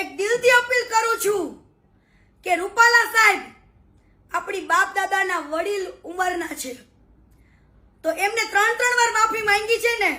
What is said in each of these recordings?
એક દિલથી અપીલ કરું છું કે રૂપાલા સાહેબ આપણી બાપ દાદાના વડીલ ઉંમરના છે. તો એમને ત્રણ ત્રણ વાર માફી માંગી છે ને,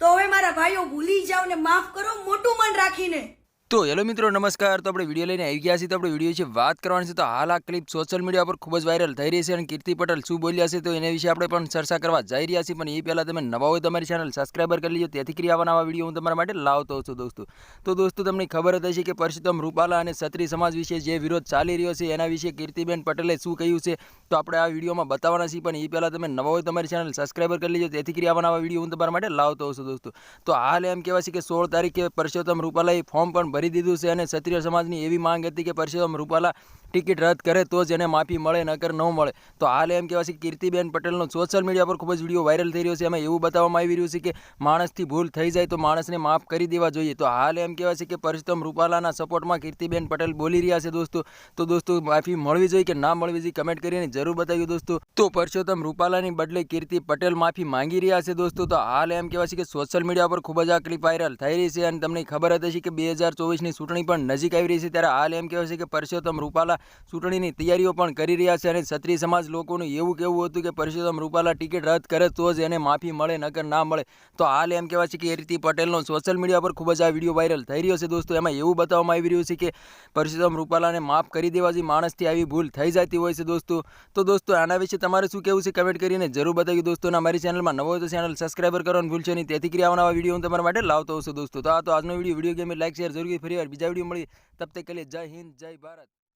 તો હવે મારા ભાઈઓ ભૂલી જાઓ ને માફ કરો, મોટું મન રાખીને. તો હેલો મિત્રો, નમસ્કાર. તો આપણે વીડિયો લઈને આવી ગયા છીએ. તો આપણે વીડિયો વિશે વાત કરવાની છે. તો હાલ આ ક્લિપ સોશિયલ મીડિયા પર ખૂબ જ વાયરલ થઈ રહી છે અને કીર્તિ પટેલ શું બોલ્યા છે તો એના વિશે આપણે પણ ચર્ચા કરવા જઈ રહ્યા છીએ. પણ એ પહેલાં તમે નવા હોય તમારી ચેનલ સબસ્ક્રાઈબર કરી લીજો. તેથી કરી આવા વીડિયો હું તમારા માટે લાવતો છું દોસ્તો. તો દોસ્તો, તમને ખબર જ હશે કે પરસોત્તમ રૂપાલા અને ક્ષત્રિય સમાજ વિશે જે વિરોધ ચાલી રહ્યો છે, એના વિશે કીર્તિબેન પટેલે શું કહ્યું છે, તો આપણે આ વિડીયોમાં બતાવવાના છીએ. પણ એ પહેલાં તમે નવા હોય તમારી ચેનલ સબસ્ક્રાઈબર કરી લીજો. તેથી કરી આવા વીડિયો હું તમારા માટે લાવતો છું દોસ્તો. તો હાલ એમ કહેવાય છે કે સોળ તારીખે પરસોત્તમ રૂપાલાએ ફોર્મ પણ ભરી દીધું છે અને ક્ષત્રિય સમાજની એવી માંગ હતી કે પરસોત્તમ રૂપાલા ટિકિટ રદ કરે તો જ એને માફી મળે, નકર ન મળે. તો હાલ એમ કહેવાય છે કીર્તિબેન પટેલનો સોશિયલ મીડિયા પર ખૂબ જ વીડિયો વાયરલ થઈ રહ્યો છે. એમાં એવું બતાવવામાં આવી રહ્યું છે કે માણસથી ભૂલ થઈ જાય તો માણસને માફ કરી દેવા જોઈએ. તો હાલ એમ કહેવાય છે કે પરસોત્તમ રૂપાલાના સપોર્ટમાં કીર્તિબેન પટેલ બોલી રહ્યા છે દોસ્તો. તો દોસ્તો માફી મળવી જોઈએ કે ના મળવી જોઈએ કમેન્ટ કરીને જરૂર બતાવ્યું દોસ્તો. તો પરસોત્તમ રૂપાલાની બદલે કીર્તિ પટેલ માફી માંગી રહ્યા છે દોસ્તો. તો હાલ એમ કહેવાય છે કે સોશિયલ મીડિયા પર ખૂબ જ આ ક્લિપ વાયરલ થઈ રહી છે અને તમને ખબર હતી કે બે હજાર ચોવીસની ચૂંટણી પણ નજીક આવી રહી છે. ત્યારે હાલ એમ કહેવાય છે કે પરસોત્તમ રૂપાલા ચૂંટણીની તૈયારીઓ પણ કરી રહ્યા છે અને ક્ષત્રિય સમાજ લોકોનું એવું કહેવું હતું કે પરસોત્તમ રૂપાલા ટિકિટ રદ કરે તો જ એને માફી મળે નકર ના મળે. તો હાલ એમ કહેવાય છે કે રીતે પટેલનો સોશિયલ મીડિયા પર ખૂબ જ આ વીડિયો વાયરલ થઈ રહ્યો છે. દોસ્તો, એમાં એવું બતાવવામાં આવી રહ્યું છે કે પરસોત્તમ રૂપાલાને માફ કરી દેવાથી માણસથી આવી ભૂલ થઈ જતી હોય છે દોસ્તો. તો દોસ્તો, આના વિશે તમારે શું કહેવું છે કમેન્ટ કરીને જરૂર બતાવ્યું દોસ્તો. મારી ચેનલમાં નવો તો ચેનલ સબસ્ક્રાઈબર કરવાનું ભૂલશો નહીં. તેથી કરી આવવાના વીડિયો હું તમારા માટે લાવતો હશું દોસ્તો. તો આ તો આજનો video. Video game like, share જરૂર ફરી વાર. બીજા વીડિયો મળી તબ તક કે જય હિન્દ, જય ભારત.